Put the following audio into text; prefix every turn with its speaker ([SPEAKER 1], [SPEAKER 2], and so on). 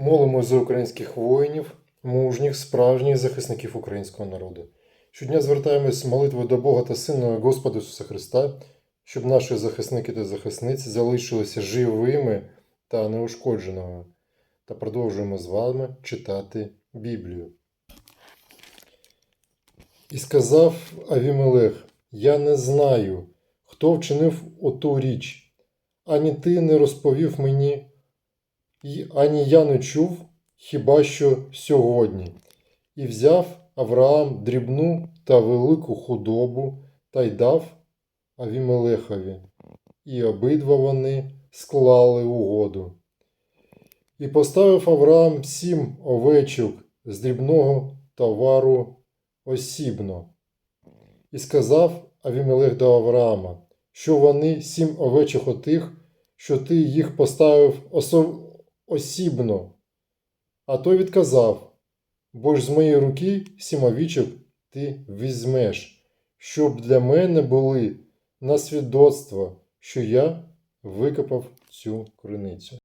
[SPEAKER 1] Молимо за українських воїнів, мужніх, справжніх захисників українського народу. Щодня звертаємось молитвою до Бога та Сина Господа Ісуса Христа, щоб наші захисники та захисниці залишилися живими та неушкодженими. Та продовжуємо з вами читати Біблію. І сказав Авімелех: Я не знаю, хто вчинив оту річ, ані ти не розповів мені, і ані я не чув, хіба що сьогодні. І взяв Авраам дрібну та велику худобу та й дав Авімелехові, і обидва вони склали угоду. І поставив Авраам сім овечок з дрібного товару осібно. І сказав Авімелех до Авраама, що вони сім овечок отих, що ти їх поставив осо- осібно. А той відказав, бо ж з моєї руки сімовічок ти візьмеш, щоб для мене були на свідоцтво, що я викопав цю криницю.